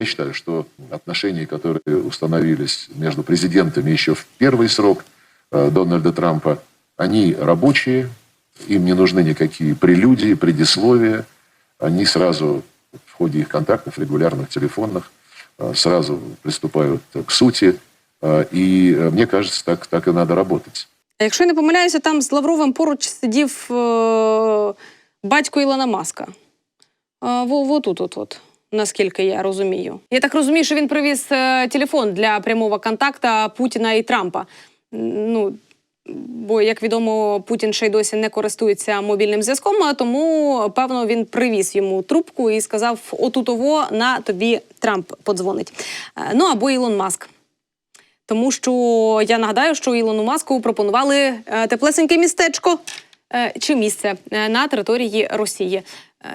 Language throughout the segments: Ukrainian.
Я считаю, что отношения, которые установились между президентами еще в первый срок э, Дональда Трампа, они рабочие, им не нужны никакие прелюдии, предисловия. Они сразу в ходе их контактов, регулярных телефонных, э, сразу приступают к сути. Э, И мне кажется, так, так и надо работать. А Якщо я не помиляюся, там з Лавровим поруч сидів е, батько Ілона Маска. Е, во, во тут, от, от, наскільки я розумію. Я так розумію, що він привіз е, телефон для прямого контакту Путіна і Трампа. Ну, бо, як відомо, Путін ще й досі не користується мобільним зв'язком, а тому, певно, він привіз йому трубку і сказав: отутово на тобі Трамп подзвонить. Е, Ну або Ілон Маск. Тому що я нагадаю, що Ілону Маску пропонували е, теплесеньке містечко чи місце на території Росії.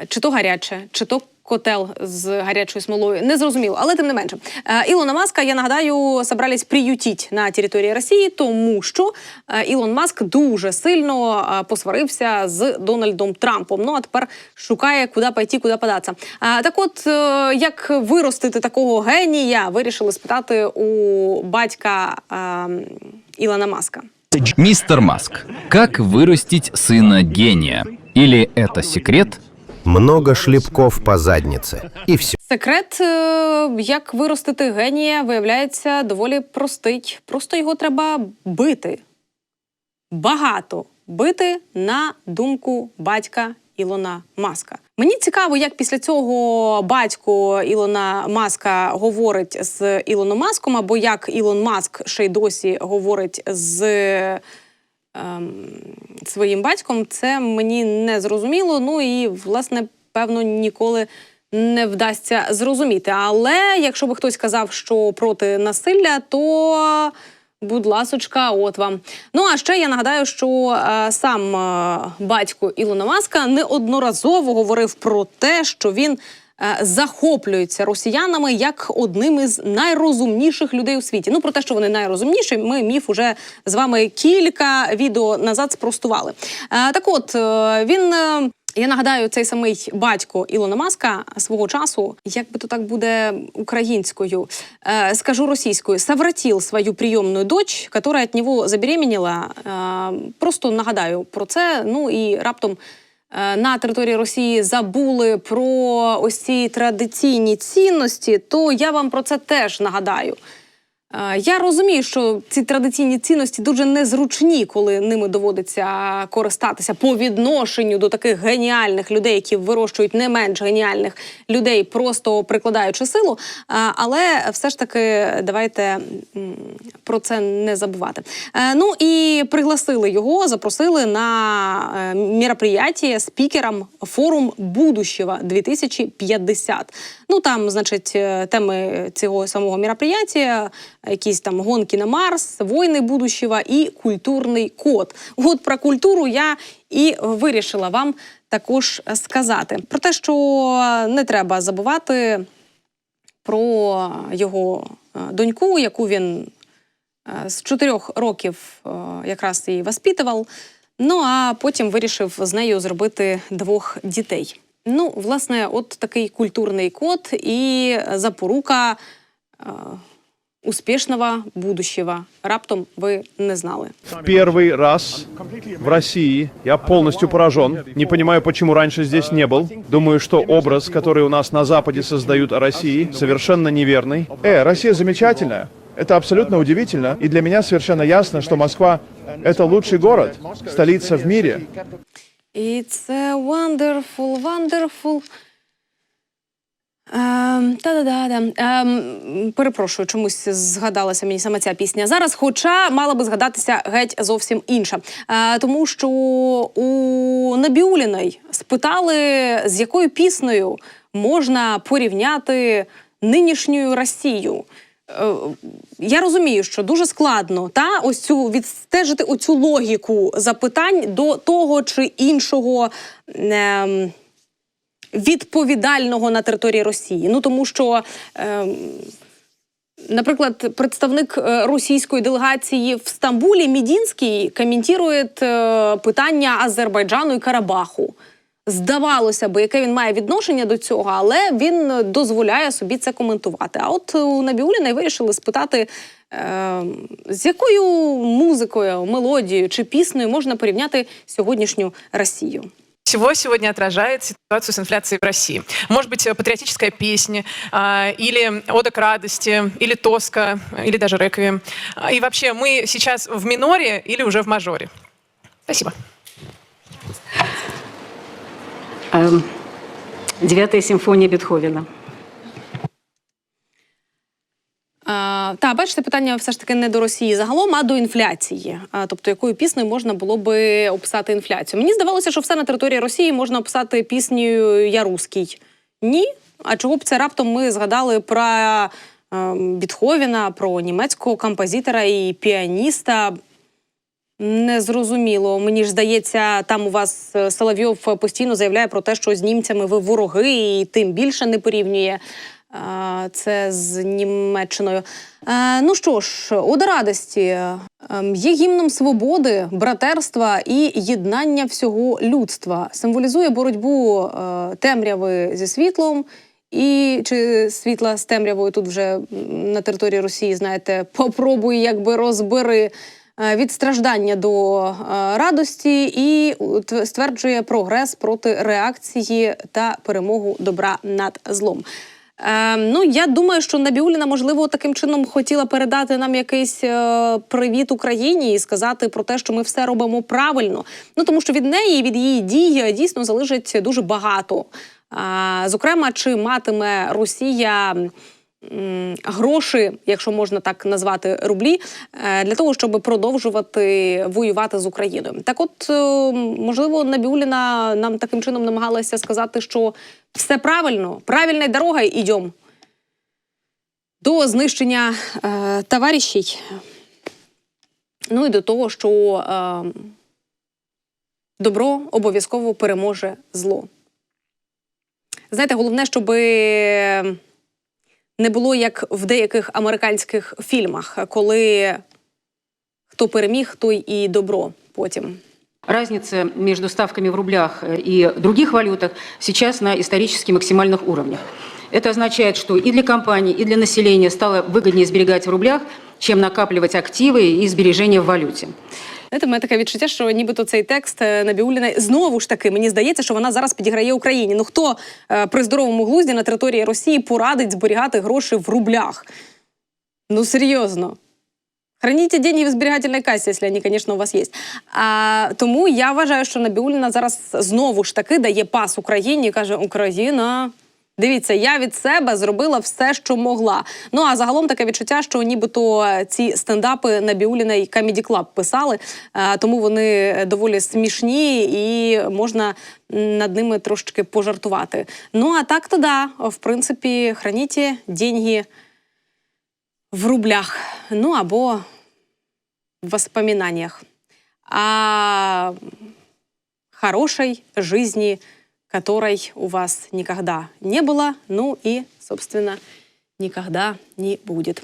Чи то гаряче, чи то котел з гарячою смолою. Не зрозуміло, але тим не менше. Е, Ілона Маска, я нагадаю, собрались приютіть на території Росії, тому що е, Ілон Маск дуже сильно е, посварився з Дональдом Трампом. Ну а тепер шукає, куди пойти, куди податися. Е, Так от, е, як виростити такого генія, вирішили спитати у батька е, Ілона Маска. Мистер Маск, как вырастить сына гения? Или это секрет? Много шлепков по заднице. И все. Секрет, е, як виростити генія, виявляється доволі простий. Просто його треба бити. Багато бити на думку батька Ілона Маска. Мені цікаво, як після цього батько Ілона Маска говорить з Ілоном Маском, або як Ілон Маск ще й досі говорить з своїм батьком, це мені не зрозуміло. Ну і власне, певно, ніколи не вдасться зрозуміти. Але якщо би хтось казав, що проти насилля, то. Будь ласочка, от вам. Ну а ще я нагадаю, що е, сам е, батько Ілона Маска неодноразово говорив про те, що він е, захоплюється росіянами як одним із найрозумніших людей у світі. Ну про те, що вони найрозумніші, ми міф уже з вами кілька відео назад спростували. Е, так, от е, він. я нагадаю, цей самий батько Ілона Маска свого часу, як би то так буде українською, е, скажу російською, совратил свою прийомну дочь, яка від нього забеременіла. Е, просто нагадаю про це. Ну і раптом на території Росії забули про ось ці традиційні цінності, то я вам про це теж нагадаю. Я розумію, що ці традиційні цінності дуже незручні, коли ними доводиться користатися по відношенню до таких геніальних людей, які вирощують не менш геніальних людей, просто прикладаючи силу. Але все ж таки давайте про це не забувати. Е, Ну і пригласили його, запросили на е, мероприятие спікером форум будущего 2050. Ну там, значить, е, теми цього самого мероприятия, якісь там гонки на Марс, війни будущего і культурний код. От про культуру я і вирішила вам також сказати. Про те, що не треба забувати про його е, доньку, яку він е, з чотирьох років якраз і воспитував. Ну а потім вирішив з нею зробити двох дітей. Ну, власне, от такий культурний код і запорука е, успішного будущего. Раптом ви не знали. Первый раз в России я полностью поражен. Не понимаю, почему раньше здесь не был. Думаю, что образ, который у нас на Западе создают о России, совершенно неверный. Э, Россия замечательная. Это абсолютно удивительно. И для меня совершенно ясно, что Москва — это лучший город, столица в мире. It's a wonderful, wonderful. Ем, та-да-да-да. Ем, перепрошую, чомусь згадалася мені саме ця пісня зараз, хоча мала би згадатися геть зовсім інша. Е, тому що у Набіуліної спитали, з якою піснею можна порівняти нинішню Росію. Е, Я розумію, що дуже складно та ось цю відстежити оцю логіку запитань до того чи іншого. ем, відповідального на території Росії. Ну тому що. ем, Наприклад, представник е, російської делегації в Стамбулі Мідінський коментує е, питання Азербайджану і Карабаху Здавалося би, яке він має відношення до цього, але він дозволяє собі це коментувати. А от у Набіуліна вирішили спитати, е, з якою музикою, мелодією чи піснею можна порівняти сьогоднішню Росію. всего сегодня отражает ситуацию с инфляцией в России. Может быть, э, патриотическая песня, а, или ода к радости, или тоска, или даже реквием. А, И вообще, мы сейчас в миноре или уже в мажоре? Спасибо. Эм, Девятая симфония Бетховена. Та, бачите, питання все ж таки не до Росії загалом, а до інфляції. А, тобто, якою піснею можна було би описати інфляцію? Мені здавалося, що все на території Росії можна описати піснею Я руський. Ні. А чого б це раптом ми згадали про е, Бітховена, про німецького композитора і піаніста? Незрозуміло. Мені ж здається, там у вас е, Соловйов постійно заявляє про те, що з німцями ви вороги, і тим більше не порівнює це з Німеччиною. Е, ну що ж, ода радості е, ем, є гімном свободи, братерства і єднання всього людства. Символізує боротьбу е, темряви зі світлом. І чи світла з темрявою тут вже на території Росії, знаєте, попробуй якби розбери е, від страждання до е, радості і стверджує прогрес проти реакції та перемогу добра над злом. Е, ну, я думаю, що Набіуліна, можливо, таким чином хотіла передати нам якийсь е, привіт Україні і сказати про те, що ми все робимо правильно. Ну тому що від неї, від її дій е, дійсно залежить дуже багато. А, зокрема, чи матиме Росія гроші, якщо можна так назвати рублі, е, для того, щоб продовжувати воювати з Україною. Так, от е, можливо, Набіуліна нам таким чином намагалася сказати, що все правильно, правильна дорога йдемо до знищення е, товаришів. Ну і до того, що е, добро обов'язково переможе зло. Знаєте, головне, щоб не було як в деяких американських фільмах, коли хто переміг, той і добро потім. Разница между ставками в рублях э, и других валютах сейчас на исторически максимальных уровнях. Это означает, что и для компаний, и для населения стало выгоднее сберегать в рублях, чем накапливать активы и сбережения в валюте. Знаєте, в мене таке відчуття, що нібито цей текст е, Набіуліна знову ж таки мені здається, що вона зараз підіграє Україні. Ну хто е, при здоровому глузді на території Росії порадить зберігати гроші в рублях? Ну серйозно. Храните деньги в зберігательній касі, якщо вони, звісно, у вас є. А, тому я вважаю, що Набіуліна зараз знову ж таки дає пас Україні і каже: Україна. Дивіться, я від себе зробила все, що могла. Ну а загалом таке відчуття, що нібито ці стендапи на Біуліна і Comedy Club писали, е, тому вони доволі смішні і можна над ними трошечки пожартувати. Ну а так то да, в принципі, храніть деньги в рублях, ну або в воспоминаниях. А хорошей жизни, которой у вас никогда не было, ну и, собственно, никогда не будет.